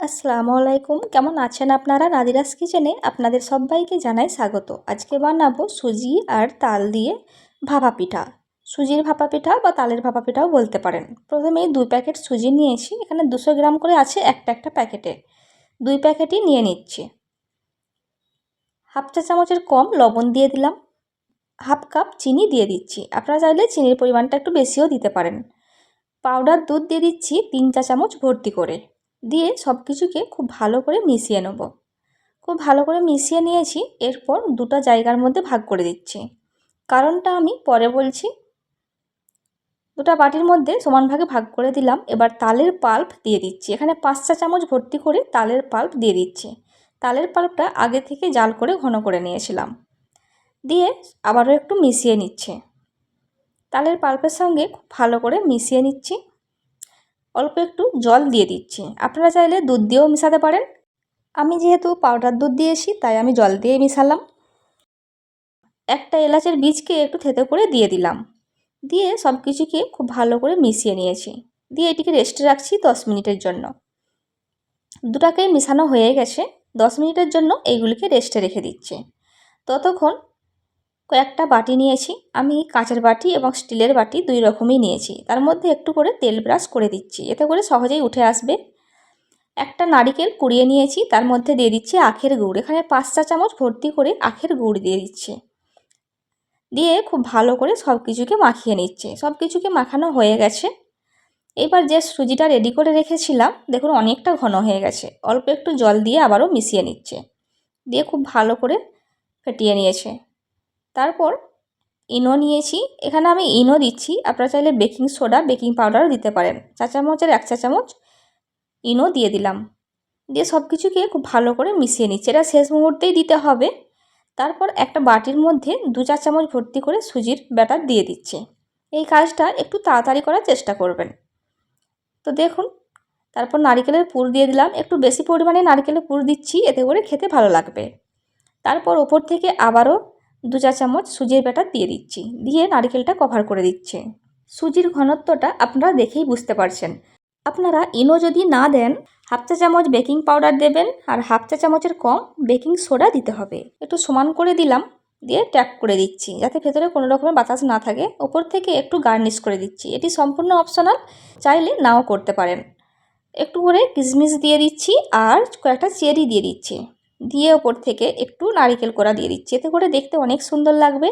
আসসালামু আলাইকুম। কেমন আছেন আপনারা? নাদিরাস কিচেনে আপনাদের সবাইকে জানাই স্বাগত। আজকে বানাবো সুজি আর তাল দিয়ে ভাপা পিঠা। সুজির ভাপা পিঠা বা তালের ভাপা পিঠাও বলতে পারেন। প্রথমে দুই প্যাকেট সুজি নিয়েছি। এখানে দুশো গ্রাম করে আছে একটা একটা প্যাকেটে। দুই প্যাকেটই নিয়ে নিচ্ছি। হাফ চা চামচের কম লবণ দিয়ে দিলাম। হাফ কাপ চিনি দিয়ে দিচ্ছি। আপনারা চাইলে চিনির পরিমাণটা একটু বেশিও দিতে পারেন। পাউডার দুধ দিয়ে দিচ্ছি তিন চা চামচ ভর্তি করে। দিয়ে সব কিছুকে খুব ভালো করে মিশিয়ে নেব। খুব ভালো করে মিশিয়ে নিয়েছি, এরপর দুটো জায়গার মধ্যে ভাগ করে দিচ্ছি। কারণটা আমি পরে বলছি। দুটা বাটির মধ্যে সমান ভাগে ভাগ করে দিলাম, এবার তালের পাল্প দিয়ে দিচ্ছি। এখানে পাঁচ চা চামচ ভর্তি করে তালের পাল্প দিয়ে দিচ্ছি। তালের পাল্পটা আগে থেকে জাল করে ঘন করে নিয়েছিলাম। দিয়ে আবারও একটু মিশিয়ে নিচ্ছে। তালের পাল্পের সঙ্গে খুব ভালো করে মিশিয়ে নিচ্ছি। অল্প একটু জল দিয়ে দিচ্ছি। আপনারা চাইলে দুধ দিয়েও মিশাতে পারেন। আমি যেহেতু পাউডার দুধ দিয়েছি, তাই আমি জল দিয়ে মিশালাম। একটা এলাচের বীজকে একটু থেতে করে দিয়ে দিলাম। দিয়ে সব কিছুকে খুব ভালো করে মিশিয়ে নিয়েছি। দিয়ে এটিকে রেস্টে রাখছি দশ মিনিটের জন্য। দুটাকে মিশানো হয়ে গেছে। দশ মিনিটের জন্য এইগুলিকে রেস্টে রেখে দিচ্ছে। ততক্ষণ কয়েকটা বাটি নিয়েছি। আমি কাঁচের বাটি এবং স্টিলের বাটি দুই রকমই নিয়েছি। তার মধ্যে একটু করে তেল ব্রাশ করে দিচ্ছি। এতে করে সহজেই উঠে আসবে। একটা নারিকেল কুড়িয়ে নিয়েছি। তার মধ্যে দিয়ে দিচ্ছি আখের গুড়। এখানে পাঁচ চা চামচ ভর্তি করে আখের গুড় দিয়ে দিচ্ছি। দিয়ে খুব ভালো করে সব কিছুকে মাখিয়ে নিচ্ছে। সব কিছুকে মাখানো হয়ে গেছে। এবার যে সুজিটা রেডি করে রেখেছিলাম, দেখুন অনেকটা ঘন হয়ে গেছে। অল্প একটু জল দিয়ে আবারও মিশিয়ে নিচ্ছে। দিয়ে খুব ভালো করে ফেটিয়ে নিয়েছে। তারপর ইনো নিয়েছি। এখানে আমি ইনো দিচ্ছি। আপনারা চাইলে বেকিং সোডা, বেকিং পাউডারও দিতে পারেন। চা চামচের এক চা চামচ ইনো দিয়ে দিলাম। দিয়ে সব কিছুকে খুব ভালো করে মিশিয়ে নিচ্ছি। এটা শেষ মুহূর্তেই দিতে হবে। তারপর একটা বাটির মধ্যে দু চার চামচ ভর্তি করে সুজির ব্যাটার দিয়ে দিচ্ছি। এই কাজটা একটু তাড়াতাড়ি করার চেষ্টা করবেন। তো দেখুন, তারপর নারিকেলের পুর দিয়ে দিলাম। একটু বেশি পরিমাণে নারিকেলের পুর দিচ্ছি। এতে করে খেতে ভালো লাগবে। তারপর ওপর থেকে আবারও দু চা চামচ সুজির ব্যাটার দিয়ে দিচ্ছি। দিয়ে নারকেলটা কভার করে দিচ্ছে। সুজির ঘনত্বটা আপনারা দেখেই বুঝতে পারছেন। আপনারা ইনো যদি না দেন, হাফ চা চামচ বেকিং পাউডার দেবেন আর হাফ চা চামচের কম বেকিং সোডা দিতে হবে। একটু সমান করে দিলাম, দিয়ে ট্যাপ করে দিচ্ছি যাতে ভেতরে কোনো রকমের বাতাস না থাকে। ওপর থেকে একটু গার্নিশ করে দিচ্ছি। এটি সম্পূর্ণ অপশনাল চাইলে নাও করতে পারেন। একটু করে কিশমিশ দিয়ে দিচ্ছি আর কয়েকটা চেরি দিয়ে দিচ্ছি। দিয়ে ওপর থেকে একটু নারিকেল কোড়া দিয়ে দিচ্ছি। এতে করে দেখতে অনেক সুন্দর লাগবে।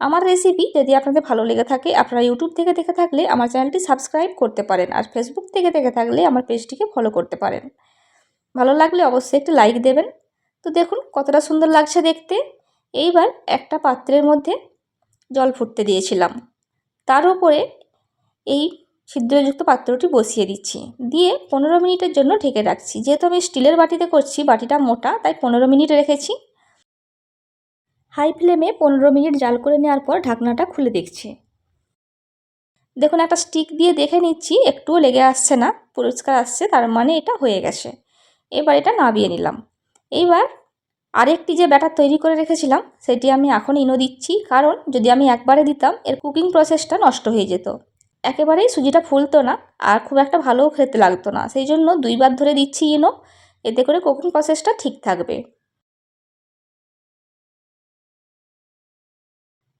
আমার রেসিপি যদি আপনাদের ভালো লেগে থাকে, আপনারা ইউটিউব থেকে দেখে থাকলে আমার চ্যানেলটি সাবস্ক্রাইব করতে পারেন আর ফেসবুক থেকে দেখে থাকলে আমার পেজটিকে ফলো করতে পারেন। ভালো লাগলে অবশ্যই একটু লাইক দেবেন। তো দেখুন কতটা সুন্দর লাগছে দেখতে। এইবার একটা পাত্রের মধ্যে জল ফুটতে দিয়েছিলাম। তার উপরে এই ছিদ্রযুক্ত পাত্রটি বসিয়ে দিচ্ছি। দিয়ে পনেরো মিনিটের জন্য ঢেকে রাখছি। যেহেতু আমি স্টিলের বাটিতে করছি, বাটিটা মোটা, তাই পনেরো মিনিট রেখেছি। হাই ফ্লেমে পনেরো মিনিট জাল করে নেওয়ার পর ঢাকনাটা খুলে দেখছি। দেখুন, একটা স্টিক দিয়ে দেখে নিচ্ছি, একটুও লেগে আসছে না, পরিষ্কার আসছে, তার মানে এটা হয়ে গেছে। এবার এটা নাবিয়ে নিলাম। এইবার আরেকটি যে ব্যাটার তৈরি করে রেখেছিলাম, সেটি আমি এখন ইনো দিচ্ছি, কারণ যদি আমি একবারে দিতাম, এর কুকিং প্রসেসটা নষ্ট হয়ে যেত। একেবারেই সুজিটা ফুলতো না আর খুব একটা ভালোও খেতে লাগতো না। সেই জন্য দুইবার ধরে দিচ্ছি ইনো, এতে করে কুকিং প্রসেসটা ঠিক থাকবে।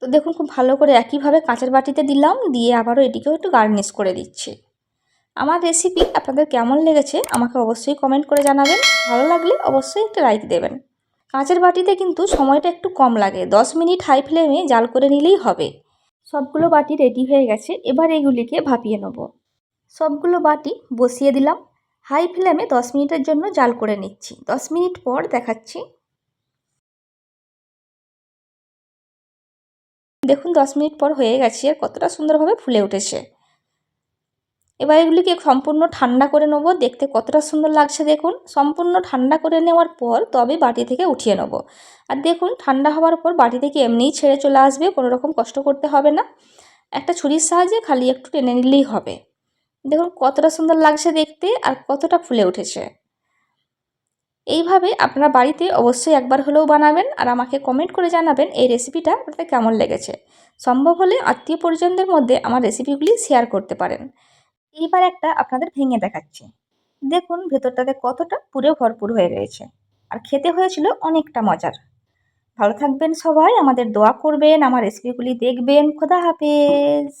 তো দেখুন খুব ভালো করে একইভাবে কাঁচের বাটিতে দিলাম, দিয়ে আবারও এটিকেও একটু গার্নিশ করে দিচ্ছি। আমার রেসিপি আপনাদের কেমন লেগেছে আমাকে অবশ্যই কমেন্ট করে জানাবেন। ভালো লাগলে অবশ্যই একটা লাইক দেবেন। কাঁচের বাটিতে কিন্তু সময়টা একটু কম লাগে, দশ মিনিট হাই ফ্লেমে জাল করে নিলেই হবে। সবগুলো বাটি রেডি হয়ে গেছে, এবার এগুলিকে ভাপিয়ে নেব। সবগুলো বাটি বসিয়ে দিলাম। হাই ফ্লেমে দশ মিনিটের জন্য জাল করে নিচ্ছি। দশ মিনিট পর দেখাচ্ছি। দেখুন, দশ মিনিট পর হয়ে গেছে, আর কতটা সুন্দরভাবে ফুলে উঠেছে। এবার এগুলিকে সম্পূর্ণ ঠান্ডা করে নেব। দেখতে কতটা সুন্দর লাগছে দেখুন। সম্পূর্ণ ঠান্ডা করে নেওয়ার পর তবে বাটি থেকে উঠিয়ে নেব। আর দেখুন, ঠান্ডা হওয়ার পর বাটি থেকে এমনিই ছেড়ে চলে আসবে, কোনো রকম কষ্ট করতে হবে না। একটা ছুরির সাহায্যে খালি একটু টেনে নিলেই হবে। দেখুন, কতটা সুন্দর লাগছে দেখতে আর কতটা ফুলে উঠেছে। এইভাবে আপনারা বাড়িতে অবশ্যই একবার হলেও বানাবেন আর আমাকে কমেন্ট করে জানাবেন এই রেসিপিটা আপনাদের কেমন লেগেছে। সম্ভব হলে আত্মীয় পরিজনদের মধ্যে আমার রেসিপিগুলি শেয়ার করতে পারেন। এইবার একটা আপনাদের ভেঙে দেখাচ্ছি। দেখুন, ভেতরটাতে কতটা পুরে ভরপুর হয়ে রয়েছে। আর খেতে হয়েছিল অনেকটা মজার। ভালো থাকবেন সবাই, আমাদের দোয়া করবেন, আমার রেসিপিগুলি দেখবেন। খোদা হাফেজ।